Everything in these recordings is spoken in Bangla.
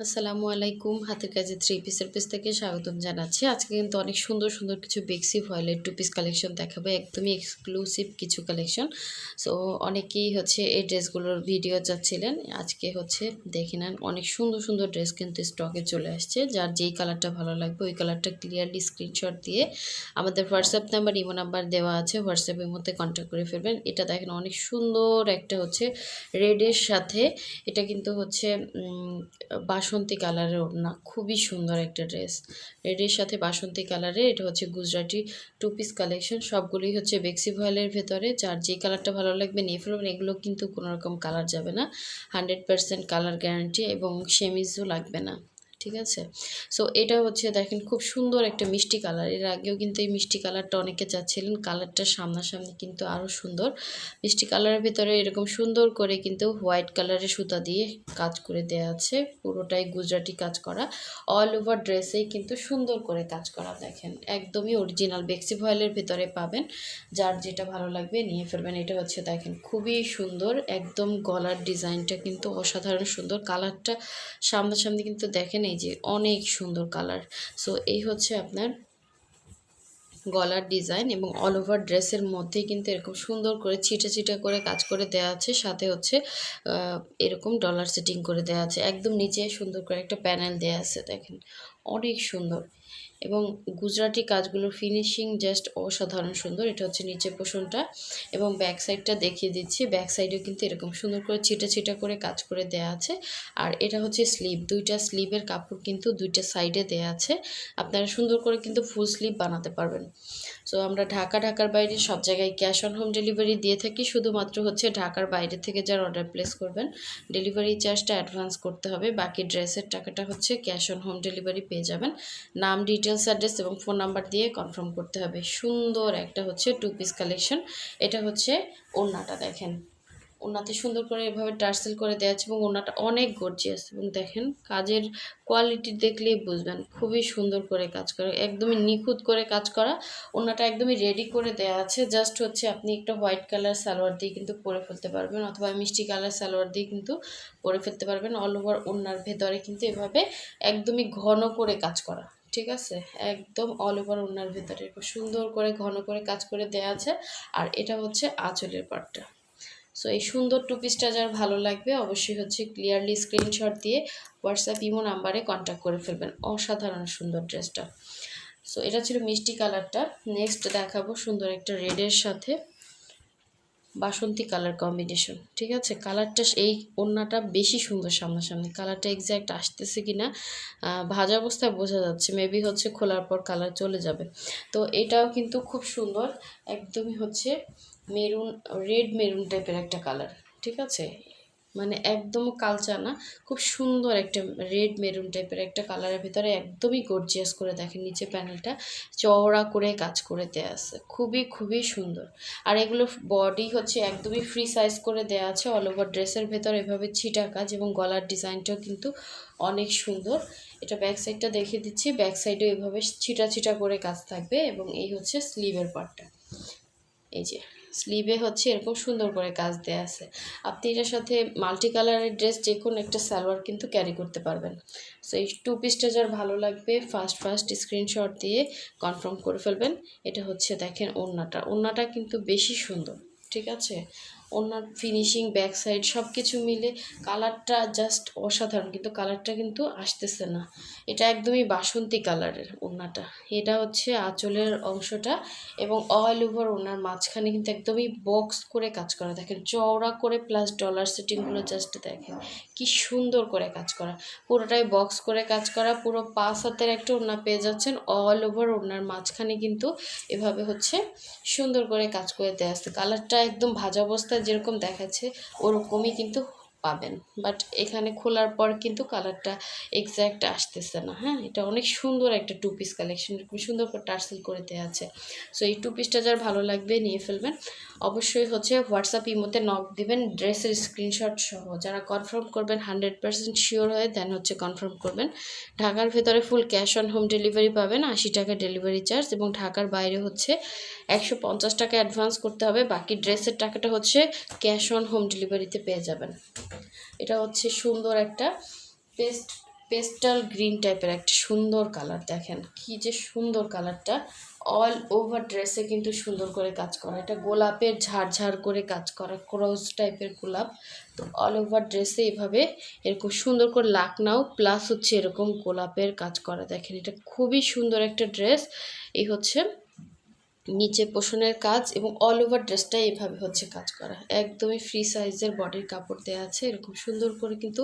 আসসালামু আলাইকুম। হাতের কাজে থ্রি পিসের পিস থেকে স্বাগতম জানাচ্ছি। আজকে কিন্তু অনেক সুন্দর সুন্দর কিছু বেক্সি ফয়েলের টু পিস কালেকশন দেখাবো। একদমই এক্সক্লুসিভ কিছু কালেকশন সো অনেকেই হচ্ছে এই ড্রেসগুলোর ভিডিও যাচ্ছিলেন আজকে হচ্ছে দেখে নেন, অনেক সুন্দর সুন্দর ড্রেস কিন্তু স্টকে চলে আসছে। যার যেই কালারটা ভালো লাগবে, ওই কালারটা ক্লিয়ারলি স্ক্রিনশট দিয়ে আমাদের হোয়াটসঅ্যাপ নাম্বার ইমো নাম্বার দেওয়া আছে। হোয়াটসঅ্যাপের মধ্যে কন্ট্যাক্ট করে ফেলবেন। এটা দেখেন অনেক সুন্দর একটা হচ্ছে রেডের সাথে। এটা কিন্তু হচ্ছে বাসন্তী কালারের ওড়না। খুবই সুন্দর একটা ড্রেস রেডের সাথে বাসন্তী কালারের এটা হচ্ছে গুজরাটি টু পিস কালেকশন সবগুলোই হচ্ছে বেক্সি ভয়েলের ভেতরে। যার যে কালারটা ভালো লাগবে, নিয়ে ফেলবেন এগুলো কিন্তু কোনোরকম কালার যাবে না। হানড্রেড পারসেন্ট কালার গ্যারান্টি এবং সেমিজও লাগবে না। ঠিক আছে? সো এটা হচ্ছে দেখেন খুব সুন্দর একটা মিষ্টি কালার। এর আগেও কিন্তু এই মিষ্টি কালারটা অনেকে চাচ্ছিলেন। কালারটা সামনাসামনি কিন্তু আরও সুন্দর। মিষ্টি কালারের ভিতরে এরকম সুন্দর করে কিন্তু হোয়াইট কালারের সুতা দিয়ে কাজ করে দেওয়া আছে। পুরোটাই গুজরাটি কাজ করা। অল ওভার ড্রেসেই কিন্তু সুন্দর করে কাজ করা দেখেন। একদমই অরিজিনাল। বেক্সি ভয়েলের ভিতরে পাবেন। যার যেটা ভালো লাগবে নিয়ে ফেলবেন। এটা হচ্ছে দেখেন খুবই সুন্দর। একদম গলার ডিজাইনটা কিন্তু অসাধারণ সুন্দর। কালারটা সামনাসামনি কিন্তু দেখেন এই যে অনেক সুন্দর কালার সো এই হচ্ছে আপনার গলার ডিজাইন এবং অল ওভার ড্রেসের মধ্যে কিন্তু এরকম সুন্দর করে ছিটা ছিটা করে কাজ করে দেওয়া আছে। সাথে হচ্ছে এরকম ডলার সেটিং করে দেওয়া আছে। একদম নিচে সুন্দর করে একটা প্যানেল দেওয়া আছে, দেখেন। অনেক সুন্দর। এবং গুজরাটি কাজগুলোর ফিনিশিং জাস্ট অসাধারণ সুন্দর। এটা হচ্ছে নিচের পোষণটা। এবং ব্যাক সাইডটা দেখিয়ে দিচ্ছি। ব্যাক সাইডেও কিন্তু এরকম সুন্দর করে ছিটা ছিটা করে কাজ করে দেয়া আছে। আর এটা হচ্ছে স্লিভ দুইটা স্লিভের কাপড় কিন্তু দুইটা সাইডে দেয়া আছে। আপনারা সুন্দর করে কিন্তু ফুল স্লিভ বানাতে পারবেন। সো আমরা ঢাকা, ঢাকার বাইরে সব জায়গায় ক্যাশ অন হোম ডেলিভারি দিয়ে থাকি। শুধুমাত্র হচ্ছে ঢাকার বাইরে থেকে যার অর্ডার প্লেস করবেন ডেলিভারি চার্জটা অ্যাডভান্স করতে হবে। বাকি ড্রেসের টাকাটা হচ্ছে ক্যাশ অন হোম ডেলিভারি পেয়ে যাবেন। নাম ডিটেলস অ্যাড্রেস এবং ফোন নাম্বার দিয়ে কনফার্ম করতে হবে। সুন্দর একটা হচ্ছে টু পিস কালেকশন এটা হচ্ছে ওড়নাটা দেখেন। ওনাতে সুন্দর করে এভাবে টার্সেল করে দেওয়া আছে এবং ওনাটা অনেক গর্জিয়াস এবং দেখেন, কাজের কোয়ালিটি দেখলেই বুঝবেন, খুবই সুন্দর করে কাজ করে, একদমই নিখুঁত করে কাজ করা। ওনাটা একদমই রেডি করে দেওয়া আছে জাস্ট হচ্ছে আপনি একটা হোয়াইট কালার সালোয়ার দিয়ে কিন্তু পরে ফেলতে পারবেন অথবা মিষ্টি কালার সালোয়ার দিয়ে কিন্তু পরে ফেলতে পারবেন। অল ওভার ওনার ভেতরে কিন্তু এভাবে একদমই ঘন করে কাজ করা, ঠিক আছে? একদম অল ওভার ওনার ভেতরে সুন্দর করে ঘন করে কাজ করে দেওয়া আছে। আর এটা হচ্ছে আঁচলের পাটটা সো এই সুন্দর টু পিসটা যার ভালো লাগবে, অবশ্যই হচ্ছে ক্লিয়ারলি স্ক্রিনশট দিয়ে হোয়াটসঅ্যাপ ইমো নাম্বারে কন্ট্যাক্ট করে ফেলবেন। অসাধারণ সুন্দর ড্রেসটা সো এটা ছিল মিষ্টি কালারটা। নেক্সট দেখাবো সুন্দর একটা রেডের সাথে বাসন্তী কালার কম্বিনেশন ঠিক আছে? কালারটা এই ওড়নাটা বেশি সুন্দর সামনাসামনি। কালারটা এক্স্যাক্ট আসতেছে কি না ভাজা অবস্থায় বোঝা যাচ্ছে। মেবি হচ্ছে খোলার পর কালার চলে যাবে। তো এটাও কিন্তু খুব সুন্দর। একদমই হচ্ছে মেরুন, রেড মেরুন টাইপের একটা কালার, ঠিক আছে? মানে একদম কালচা না, খুব সুন্দর একটা রেড মেরুন টাইপের একটা কালারের ভিতরে একদমই গর্জিয়াস করে দেখেন, নিচে প্যানেলটা চওড়া করে কাজ করে দেওয়া আছে, খুবই খুবই সুন্দর। আর এগুলো বডি হচ্ছে একদমই ফ্রি সাইজ করে দেওয়া আছে অল ওভার ড্রেসের ভেতর এভাবে ছিটা কাজ এবং গলার ডিজাইনটাও কিন্তু অনেক সুন্দর। এটা ব্যাক সাইডটা দেখিয়ে দিচ্ছি ব্যাক সাইডেও এভাবে ছিটা ছিটা করে কাজ থাকবে এবং এই হচ্ছে স্লিভের পার্টটা এই যে। স্লিভে হচ্ছে এরকম সুন্দর করে কাজ দেওয়া আছে। আপনি এটার সাথে মাল্টি কালারের ড্রেস যে কোনো একটা সালোয়ার কিন্তু ক্যারি করতে পারবেন। সো এই টু পিসটা যার ভালো লাগবে ফার্স্ট ফার্স্ট স্ক্রিনশট দিয়ে কনফার্ম করে ফেলবেন। এটা হচ্ছে দেখেন ওড়নাটা। ওড়নাটা কিন্তু বেশি সুন্দর, ঠিক আছে? ওনার ফিনিশিং ব্যাক সাইড সব কিছু মিলে কালারটা জাস্ট অসাধারণ, কিন্তু কালারটা কিন্তু আসতেছে না। এটা একদমই বাসন্তী কালারের ওনাটা এটা হচ্ছে আঁচলের অংশটা এবং অল ওভার ওনার মাঝখানে কিন্তু একদমই বক্স করে কাজ করা। দেখেন, চওড়া করে প্লাস ডলার সেটিংগুলো জাস্ট দেখেন, কি সুন্দর করে কাজ করা। পুরোটাই বক্স করে কাজ করা, পুরো পাঁচ হাতের একটা ওনা পেয়ে যাচ্ছেন। অল ওভার ওনার মাঝখানে কিন্তু এভাবে হচ্ছে সুন্দর করে কাজ করে দেওয়া আসছে কালারটা একদম ভাজা অবস্থায় যেরকম দেখাচ্ছে ওরকমই কিন্তু পাবেন। বাট এখানে খোলার পর কিন্তু কালারটা এক্স্যাক্ট আসতেছে না হ্যাঁ? এটা অনেক সুন্দর একটা টু পিস কালেকশন খুব সুন্দর করে টার্সেল করে দেওয়া আছে। সো এই টু পিসটা যার ভালো লাগবে নিয়ে ফেলবেন। অবশ্যই হচ্ছে হোয়াটসঅ্যাপ ইমোতে নক দিবেন, ড্রেসের স্ক্রিনশট সহ। যারা কনফার্ম করবেন হান্ড্রেড পার্সেন্ট শিওর হয়ে দেন হচ্ছে কনফার্ম করবেন। ঢাকার ভেতরে full cash on home delivery পাবেন, আশি টাকা ডেলিভারি চার্জ এবং ঢাকার বাইরে হচ্ছে একশো পঞ্চাশ টাকা অ্যাডভান্স করতে হবে। বাকি ড্রেসের টাকাটা হচ্ছে ক্যাশ অন হোম ডেলিভারিতে পেয়ে যাবেন। এটা হচ্ছে সুন্দর একটা পেস্ট, পেস্টাল গ্রিন টাইপের একটা সুন্দর কালার, দেখেন কি যে সুন্দর কালারটা। অল ওভার ড্রেসে কিন্তু সুন্দর করে কাজ করা। এটা গোলাপের ঝাড় করে কাজ করা, ক্রস টাইপের গোলাপ। তো অল ওভার ড্রেসে এভাবে এরকম সুন্দর করে লাকনাও প্লাস হচ্ছে এরকম গোলাপের কাজ করা। দেখেন এটা খুবই সুন্দর একটা ড্রেস। এই হচ্ছে নিচে পোষণের কাজ এবং অল ওভার ড্রেসটাই এভাবে হচ্ছে কাজ করা। একদমই ফ্রি সাইজের বডির কাপড় দেওয়া আছে, এরকম সুন্দর করে কিন্তু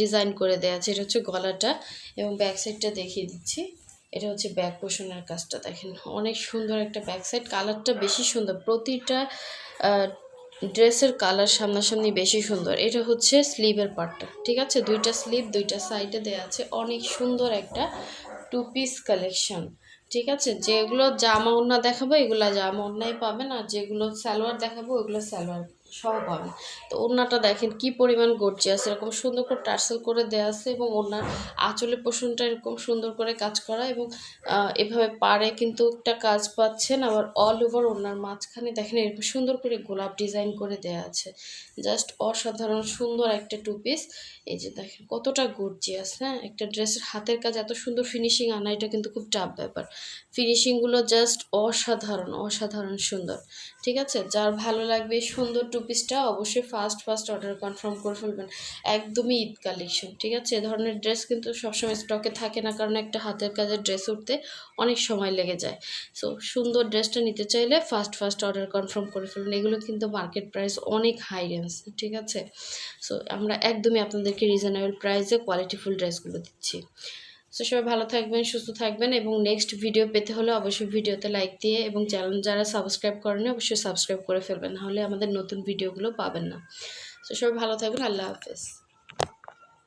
ডিজাইন করে দেওয়া আছে। এটা হচ্ছে গলাটা এবং ব্যাক সাইডটা দেখিয়ে দিচ্ছি। এটা হচ্ছে ব্যাক পোষণের কাজটা, দেখেন। অনেক সুন্দর একটা ব্যাক সাইড কালারটা বেশি সুন্দর, প্রতিটা ড্রেসের কালার সামনাসামনি বেশি সুন্দর। এটা হচ্ছে স্লিভের পার্টটা ঠিক আছে? দুইটা স্লিভ দুইটা সাইডে দেওয়া আছে। অনেক সুন্দর একটা টু পিস কালেকশন ঠিক আছে? যেগুলো জামা ওড়না দেখাবো, এগুলো জামা ওড়নাই পাবেন। আর যেগুলো সালোয়ার দেখাবো, ওগুলো সালোয়ার। সহ পাবেন তো ওড়নাটা দেখেন কি পরিমাণ গর্জিয়াস এরকম সুন্দর করে টার্সেল করে দেওয়া আছে এবং ওড়নার আঁচলের পোষণটা এরকম সুন্দর করে কাজ করা এবং এভাবে পাড়ে কিন্তু একটা কাজ পাচ্ছেন। আবার অল ওভার ওড়নার মাঝখানে দেখেন এরকম সুন্দর করে গোলাপ ডিজাইন করে দেওয়া আছে। জাস্ট অসাধারণ সুন্দর একটা টু পিস এই যে দেখেন কতটা গর্জিয়াস হ্যাঁ? একটা ড্রেসের হাতের কাজ এত সুন্দর ফিনিশিং আনা, এটা কিন্তু খুব টাফ ব্যাপার। ফিনিশিংগুলো জাস্ট অসাধারণ অসাধারণ সুন্দর। ঠিক আছে? যার ভালো লাগবে সুন্দর টু পিসটা অবশ্যই ফার্স্ট ফার্স্ট অর্ডার কনফার্ম করে ফেলবেন। একদমই ঈদ কালেকশন ঠিক আছে? এ ধরনের ড্রেস কিন্তু সবসময় স্টকে থাকে না, কারণ একটা হাতের কাজের ড্রেস উঠতে অনেক সময় লেগে যায়। সো সুন্দর ড্রেসটা নিতে চাইলে ফার্স্ট ফার্স্ট অর্ডার কনফার্ম করে ফেলবেন এগুলো কিন্তু মার্কেট প্রাইস অনেক হাই রেঞ্জ ঠিক আছে? সো আমরা একদমই আপনাদেরকে রিজনেবল প্রাইসে কোয়ালিটিফুল ড্রেসগুলো দিচ্ছি। সো সবাই ভালো থাকবেন, সুস্থ থাকবেন এবং নেক্সট ভিডিও পেতে হলে অবশ্যই ভিডিওতে লাইক দিয়ে এবং চ্যানেল যারা সাবস্ক্রাইব করেনি অবশ্যই সাবস্ক্রাইব করে ফেলবেন, নাহলে আমাদের নতুন ভিডিওগুলো পাবেন না। সো সবাই ভালো থাকবেন, আল্লাহ হাফেজ।